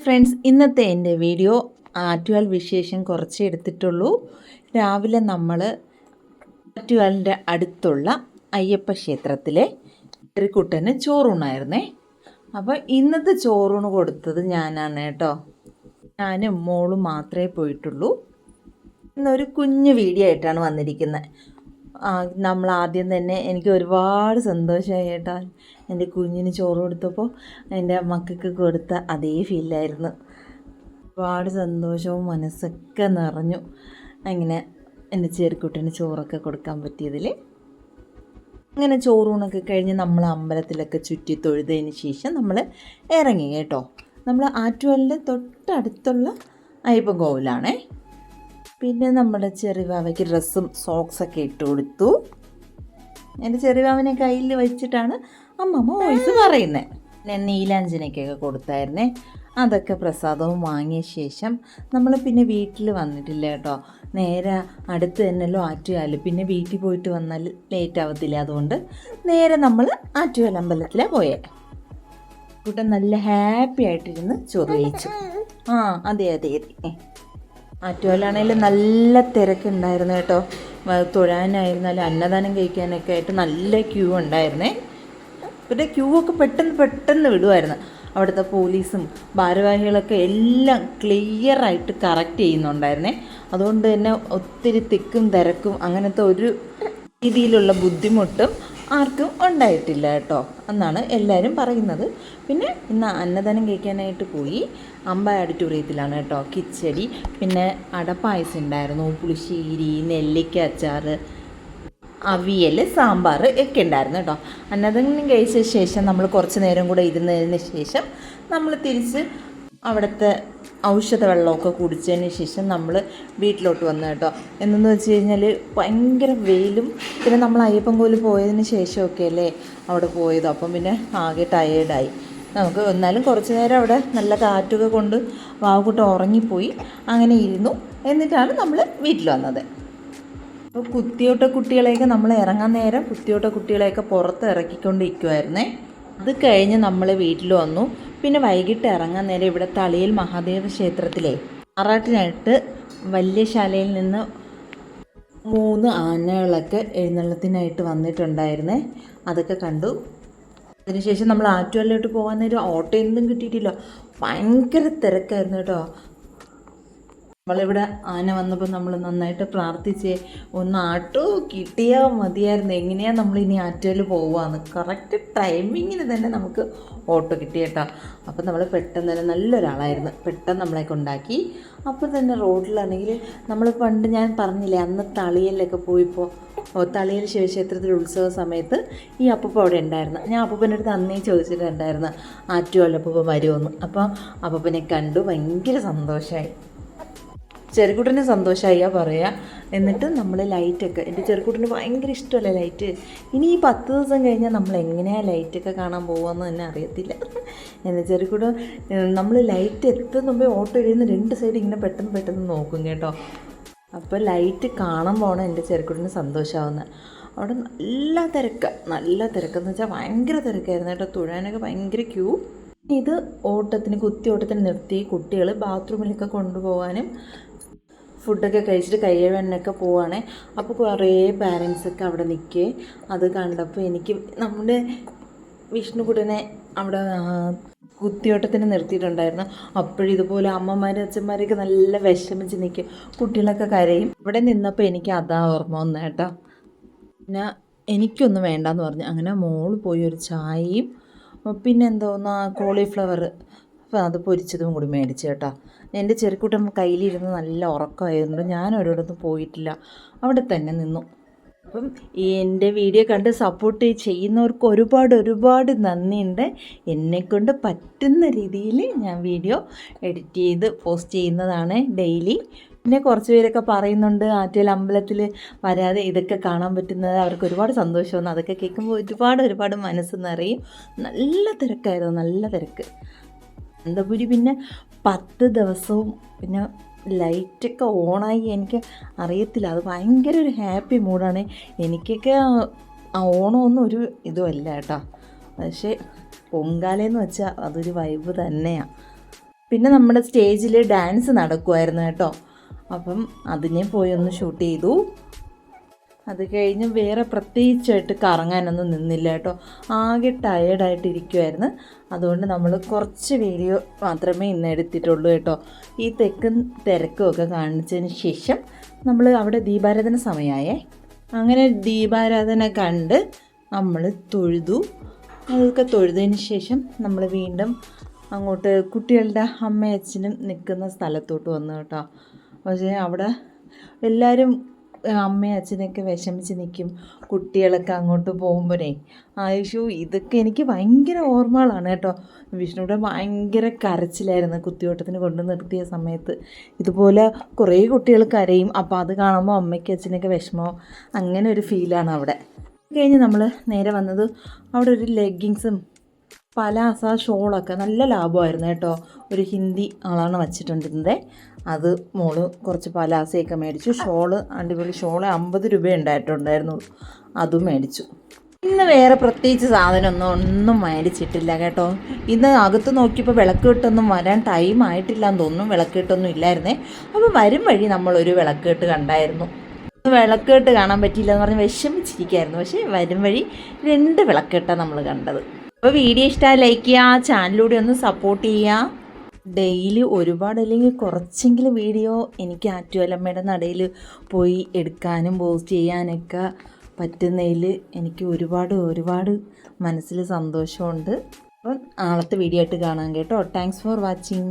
Friends ഇന്നത്തെ എന്റെ video Attukal വിശേഷം കുറച്ച് എടുത്തിട്ടുള്ളൂ. രാവിലെ നമ്മൾ ആറ്റുകാലിന്റെ അടുത്തുള്ള അയ്യപ്പ ക്ഷേത്രത്തിലെ കുട്ടന് ചോറൂണായിരുന്നേ. അപ്പോൾ ഇന്നത്തെ ചോറൂണ് കൊടുത്തത് ഞാനാണ് കേട്ടോ. ഞാനും മോളും മാത്രമേ പോയിട്ടുള്ളൂ. ഇന്നൊരു കുഞ്ഞു വീഡിയോ ആയിട്ടാണ് വന്നിരിക്കുന്നത്. നമ്മൾ ആദ്യം തന്നെ എനിക്ക് ഒരുപാട് സന്തോഷമായി കേട്ടോ എന്റെ കുഞ്ഞിന് ചോറ് കൊടുത്തപ്പോൾ എന്റെ മക്കൾക്ക് കൊടുത്ത അതേ ഫീലായിരുന്നു ഒരുപാട് സന്തോഷവും മനസ്സൊക്കെ നിറഞ്ഞു അങ്ങനെ എന്റെ ചെറുക്കുട്ടിന് ചോറൊക്കെ കൊടുക്കാൻ പറ്റിയതിൽ അങ്ങനെ ചോറൂണൊക്കെ കഴിഞ്ഞ് നമ്മൾ അമ്പലത്തിലൊക്കെ ചുറ്റി തൊഴുതതിന് ശേഷം നമ്മൾ ഇറങ്ങി കേട്ടോ. നമ്മൾ ആറ്റുവലിന്റെ തൊട്ടടുത്തുള്ള അയ്യപ്പൻ കോവിലാണേ. പിന്നെ നമ്മുടെ ചെറിവാവയ്ക്ക് ഡ്രസ്സും സോക്സൊക്കെ ഇട്ട് കൊടുത്തു. എന്റെ ചെറിവാവനെ കയ്യിൽ വെച്ചിട്ടാണ് അമ്മമ്മ വോയിസ് പറയുന്നത് ഞാൻ നീലാഞ്ജനയ്ക്കൊക്കെ കൊടുത്തായിരുന്നേ. അതൊക്കെ പ്രസാദവും വാങ്ങിയ ശേഷം നമ്മൾ പിന്നെ വീട്ടിൽ വന്നിട്ടില്ല കേട്ടോ. നേരെ അടുത്ത് തന്നെയല്ലോ ആറ്റുകാൽ. പിന്നെ വീട്ടിൽ പോയിട്ട് വന്നാൽ ലേറ്റ് ആവത്തില്ല. അതുകൊണ്ട് നേരെ നമ്മൾ ആറ്റുകാൽ അമ്പലത്തിലാണ് പോയേ. കൂട്ടം നല്ല ഹാപ്പി ആയിട്ടിരുന്ന് ചോറ് കഴിച്ചു. ആ അതെ അതെ അതെ. ആറ്റുകാലാണെങ്കിലും നല്ല തിരക്കുണ്ടായിരുന്നു കേട്ടോ. തൊഴാനായിരുന്നാലും അന്നദാനം കഴിക്കാനൊക്കെ ആയിട്ട് നല്ല ക്യൂ ഉണ്ടായിരുന്നേ. പിന്നെ ക്യൂ ഒക്കെ പെട്ടെന്ന് പെട്ടെന്ന് വിടുമായിരുന്നു അവിടുത്തെ പോലീസും ഭാരവാഹികളൊക്കെ എല്ലാം ക്ലിയറായിട്ട് കറക്റ്റ് ചെയ്യുന്നുണ്ടായിരുന്നേ. അതുകൊണ്ട് തന്നെ ഒത്തിരി തിക്കും തിരക്കും അങ്ങനത്തെ ഒരു രീതിയിലുള്ള ബുദ്ധിമുട്ടും ആർക്കും ഉണ്ടായിട്ടില്ല കേട്ടോ എന്നാണ് എല്ലാവരും പറയുന്നത്. പിന്നെ ഇന്ന് അന്നദാനം കഴിക്കാനായിട്ട് പോയി. അമ്പ ഓഡിറ്റോറിയത്തിലാണ് കേട്ടോ കിച്ചടി. പിന്നെ അടപ്പായസം ഉണ്ടായിരുന്നു. പുളിശ്ശേരി നെല്ലിക്ക അച്ചാർ അവിയൽ സാമ്പാർ ഒക്കെ ഉണ്ടായിരുന്നു കേട്ടോ. അന്നദാനം കഴിച്ച ശേഷം നമ്മൾ കുറച്ച് നേരം കൂടെ ഇരുന്നതിന് ശേഷം നമ്മൾ തിരിച്ച് അവിടുത്തെ ഔഷധ വെള്ളമൊക്കെ കുടിച്ചതിന് ശേഷം നമ്മൾ വീട്ടിലോട്ട് വന്നു കേട്ടോ. എന്നു വെച്ച് കഴിഞ്ഞാൽ ഭയങ്കര വെയിലും പിന്നെ നമ്മൾ അയ്യപ്പൻ കോവിൽ പോയതിന് ശേഷമൊക്കെ അല്ലേ അവിടെ പോയത്. അപ്പം പിന്നെ ആകെ ടയേർഡായി നമുക്ക് എന്നാലും കുറച്ച് നേരം അവിടെ നല്ല കാറ്റൊക്കെ കൊണ്ട് വാവുകൂട്ടം ഉറങ്ങിപ്പോയി. അങ്ങനെ ഇരുന്നു. എന്നിട്ടാണ് നമ്മൾ വീട്ടിൽ വന്നത്. അപ്പോൾ കുത്തിയോട്ട കുട്ടികളെയൊക്കെ നമ്മൾ ഇറങ്ങാൻ നേരം കുത്തിയോട്ട കുട്ടികളെയൊക്കെ പുറത്ത് ഇറക്കിക്കൊണ്ടിരിക്കുമായിരുന്നേ അത് കഴിഞ്ഞ് നമ്മൾ വീട്ടിൽ വന്നു. പിന്നെ വൈകിട്ട് ഇറങ്ങാൻ നേരം ഇവിടെ തളിയിൽ മഹാദേവ ക്ഷേത്രത്തിലെ ആറാട്ടിനായിട്ട് വലിയ ശാലയിൽ നിന്ന് മൂന്ന് ആനകളൊക്കെ എഴുന്നള്ളത്തിനായിട്ട് വന്നിട്ടുണ്ടായിരുന്നേ. അതൊക്കെ കണ്ടു. അതിനുശേഷം നമ്മൾ ആറ്റുവല്ലോട്ട് പോകാൻ നേരം ഓട്ടോ എന്തും കിട്ടിയിട്ടില്ല. ഭയങ്കര തിരക്കായിരുന്നു കേട്ടോ. നമ്മളിവിടെ ആന വന്നപ്പോൾ നമ്മൾ നന്നായിട്ട് പ്രാർത്ഥിച്ച് ഒന്ന് ആട്ടോ കിട്ടിയാൽ മതിയായിരുന്നു. എങ്ങനെയാണ് നമ്മൾ ഇനി ആറ്റോയിൽ പോവാന്ന്. കറക്റ്റ് ടൈമിങ്ങിന് തന്നെ നമുക്ക് ഓട്ടോ കിട്ടി കേട്ടോ. അപ്പം നമ്മൾ പെട്ടെന്ന് തന്നെ നല്ലൊരാളായിരുന്നു. പെട്ടെന്ന് നമ്മളെ കൊണ്ടാക്കി. അപ്പോൾ തന്നെ റോഡിലാണെങ്കിൽ നമ്മൾ പണ്ട് ഞാൻ പറഞ്ഞില്ലേ അന്ന് തളിയലൊക്കെ പോയിപ്പോൾ തളിയൽ ശിവക്ഷേത്രത്തിൽ ഉത്സവ സമയത്ത് ഈ അപ്പൂപ്പ അവിടെ ഉണ്ടായിരുന്നു. ഞാൻ അപ്പൂപ്പന്റെ അടുത്ത് അന്നേ ചോദിച്ചിട്ടുണ്ടായിരുന്നു ആറ്റുവല്ല അപ്പൂപ്പ വരുമെന്ന് അപ്പോൾ അപ്പൂപ്പനെ കണ്ടു ഭയങ്കര സന്തോഷമായി ചെറുക്കുട്ടന് സന്തോഷമായിയാ പറയുക എന്നിട്ട് നമ്മൾ ലൈറ്റൊക്കെ എന്റെ ചെറുക്കുട്ടിന് ഭയങ്കര ഇഷ്ടമല്ല ലൈറ്റ് ഇനി ഈ പത്ത് ദിവസം കഴിഞ്ഞാൽ നമ്മൾ എങ്ങനെയാണ് ലൈറ്റൊക്കെ കാണാൻ പോകുമെന്ന് തന്നെ അറിയത്തില്ല. എന്റെ ചെറുക്കുട്ടൻ നമ്മൾ ലൈറ്റ് എത്തുന്ന മുമ്പേ ഓട്ടോ എഴുതുന്ന രണ്ട് സൈഡ് ഇങ്ങനെ പെട്ടെന്ന് പെട്ടെന്ന് നോക്കും കേട്ടോ. അപ്പോൾ ലൈറ്റ് കാണാൻ പോകണം എന്റെ ചെറുക്കുട്ടിന് സന്തോഷമാവുന്നത് അവിടെ നല്ല തിരക്ക് നല്ല തിരക്കെന്ന് വെച്ചാൽ ഭയങ്കര തിരക്കായിരുന്നു കേട്ടോ. തുഴാനൊക്കെ ഭയങ്കര ക്യൂ ഇത് ഓട്ടത്തിന് കുത്തി ഓട്ടത്തിന് നിർത്തി കുട്ടികൾ ബാത്റൂമിലൊക്കെ കൊണ്ടുപോകാനും ഫുഡൊക്കെ കഴിച്ചിട്ട് കയ്യവണ്ണൊക്കെ പോവുകയാണ് അപ്പോൾ കുറേ പാരൻസൊക്കെ അവിടെ നിൽക്കേ അത് കണ്ടപ്പോൾ എനിക്ക് നമ്മുടെ വിഷ്ണുകുടനെ അവിടെ കുത്തിയോട്ടത്തിന് നിർത്തിയിട്ടുണ്ടായിരുന്നു. അപ്പോഴിതുപോലെ അമ്മമാരും അച്ഛന്മാരൊക്കെ നല്ല വിഷമിച്ച് നിൽക്കും കുട്ടികളൊക്കെ കരയും. ഇവിടെ നിന്നപ്പോൾ എനിക്ക് അതാ ഓർമ്മ വന്നു കേട്ടോ. പിന്നെ എനിക്കൊന്നും വേണ്ടെന്ന് പറഞ്ഞു. അങ്ങനെ മോൾ പോയി ഒരു ചായയും പിന്നെ എന്തോന്നാ കോളിഫ്ലവർ അപ്പോൾ അത് പൊരിച്ചതും കൂടി മേടിച്ചു കേട്ടോ. എന്റെ ചെറുക്കുട്ടൻ കയ്യിലിരുന്ന് നല്ല ഉറക്കമായതുകൊണ്ട് ഞാൻ ഒരിടത്തും പോയിട്ടില്ല. അവിടെ തന്നെ നിന്നു. അപ്പം ഈ എന്റെ വീഡിയോ കണ്ട് സപ്പോർട്ട് ചെയ്യുന്നവർക്ക് ഒരുപാട് ഒരുപാട് നന്ദിയുണ്ട്. എന്നെക്കൊണ്ട് പറ്റുന്ന രീതിയിൽ ഞാൻ വീഡിയോ എഡിറ്റ് ചെയ്ത് പോസ്റ്റ് ചെയ്യുന്നതാണ് ഡെയിലി. പിന്നെ കുറച്ച് പേരൊക്കെ പറയുന്നുണ്ട് ആറ്റൽ അമ്പലത്തിൽ വരാതെ ഇതൊക്കെ കാണാൻ പറ്റുന്നത് അവർക്ക് ഒരുപാട് സന്തോഷമാണ്. അതൊക്കെ കേൾക്കുമ്പോൾ ഒരുപാട് ഒരുപാട് മനസ്സ് നിറയും. നല്ല തിരക്കായിരുന്നു നല്ല തിരക്ക്. അനന്തപുരി പിന്നെ പത്ത് ദിവസവും പിന്നെ ലൈറ്റൊക്കെ ഓണായി എനിക്ക് അറിയത്തില്ല. അത് ഭയങ്കര ഒരു ഹാപ്പി മൂഡാണ് എനിക്കൊക്കെ ഓണമൊന്നും ഒരു ഇതുമല്ല കേട്ടോ. പക്ഷേ പൊങ്കാലെന്ന് വെച്ചാൽ അതൊരു വൈബ് തന്നെയാണ് പിന്നെ നമ്മുടെ സ്റ്റേജിൽ ഡാൻസ് നടക്കുമായിരുന്നു കേട്ടോ. അപ്പം അതിനെ പോയി ഒന്ന് ഷൂട്ട് ചെയ്തു. അത് കഴിഞ്ഞ് വേറെ പ്രത്യേകിച്ചായിട്ട് കറങ്ങാനൊന്നും നിന്നില്ല കേട്ടോ. ആകെ ടയേർഡായിട്ട് ഇരിക്കുമായിരുന്നു അതുകൊണ്ട് നമ്മൾ കുറച്ച് വീഡിയോ മാത്രമേ ഇന്ന് എടുത്തിട്ടുള്ളൂ കേട്ടോ. ഈ തെക്കും തിരക്കും ഒക്കെ കാണിച്ചതിന് ശേഷം നമ്മൾ അവിടെ ദീപാരാധന സമയമായേ അങ്ങനെ ദീപാരാധന കണ്ട് നമ്മൾ തൊഴുതു. അതൊക്കെ തൊഴുതതിന് ശേഷം നമ്മൾ വീണ്ടും അങ്ങോട്ട് കുട്ടികളുടെ അമ്മയച്ഛനും നിൽക്കുന്ന സ്ഥലത്തോട്ട് വന്നു കേട്ടോ. പക്ഷേ അവിടെ എല്ലാവരും അമ്മയും അച്ഛനൊക്കെ വിഷമിച്ച് നിൽക്കും കുട്ടികളൊക്കെ അങ്ങോട്ട് പോകുമ്പോഴേ ആയുഷു ഇതൊക്കെ എനിക്ക് ഭയങ്കര ഓർമ്മകളാണ് കേട്ടോ. വിഷ്ണുവിടെ ഭയങ്കര കരച്ചിലായിരുന്നു കുത്തിയോട്ടത്തിന് കൊണ്ട് നിർത്തിയ സമയത്ത്. ഇതുപോലെ കുറേ കുട്ടികൾ കരയും. അപ്പോൾ അത് കാണുമ്പോൾ അമ്മയ്ക്ക് അച്ഛനൊക്കെ വിഷമോ. അങ്ങനെ ഒരു ഫീലാണ് അവിടെ. കഴിഞ്ഞ് നമ്മൾ നേരെ വന്നത് അവിടെ ഒരു ലെഗിങ്സും പലാസ ഷോളൊക്കെ നല്ല ലാഭമായിരുന്നു കേട്ടോ. ഒരു ഹിന്ദി ആളാണ് വച്ചിട്ടുണ്ടിരുന്നത്. അത് മോൾ കുറച്ച് പലാസയൊക്കെ മേടിച്ചു. ഷോൾ അടിപൊളി ഷോൾ അമ്പത് രൂപ ഉണ്ടായിട്ടുണ്ടായിരുന്നു. അതും മേടിച്ചു. ഇന്ന് വേറെ പ്രത്യേകിച്ച് സാധനമൊന്നും ഒന്നും മേടിച്ചിട്ടില്ല കേട്ടോ. ഇന്ന് അകത്ത് നോക്കിയപ്പോൾ വിളക്ക് കെട്ടൊന്നും വരാൻ ടൈം ആയിട്ടില്ല എന്ന് തോന്നുന്നു. വിളക്ക് കെട്ടൊന്നും ഇല്ലായിരുന്നേ. അപ്പോൾ വരും വഴി നമ്മളൊരു വിളക്ക് കെട്ട് കണ്ടായിരുന്നു. വിളക്കേട്ട് കാണാൻ പറ്റിയില്ല എന്ന് പറഞ്ഞ് വിഷമിച്ചിരിക്കുകയായിരുന്നു പക്ഷേ വരും വഴി രണ്ട് വിളക്കേട്ടാണ് നമ്മൾ കണ്ടത്. അപ്പോൾ വീഡിയോ ഇഷ്ടമായി ലൈക്ക് ചെയ്യുക ചാനലിലൂടെ ഒന്ന് സപ്പോർട്ട് ചെയ്യുക ഡെയിലി ഒരുപാട് അല്ലെങ്കിൽ കുറച്ചെങ്കിലും വീഡിയോ എനിക്ക് ആറ്റുവലമ്മയുടെ നടയിൽ പോയി എടുക്കാനും പോസ്റ്റ് ചെയ്യാനൊക്കെ പറ്റുന്നതിൽ എനിക്ക് ഒരുപാട് ഒരുപാട് മനസ്സിൽ സന്തോഷമുണ്ട്. അപ്പം നാളത്തെ വീഡിയോ ആയിട്ട് കാണാം കേട്ടോ. Thanks for watching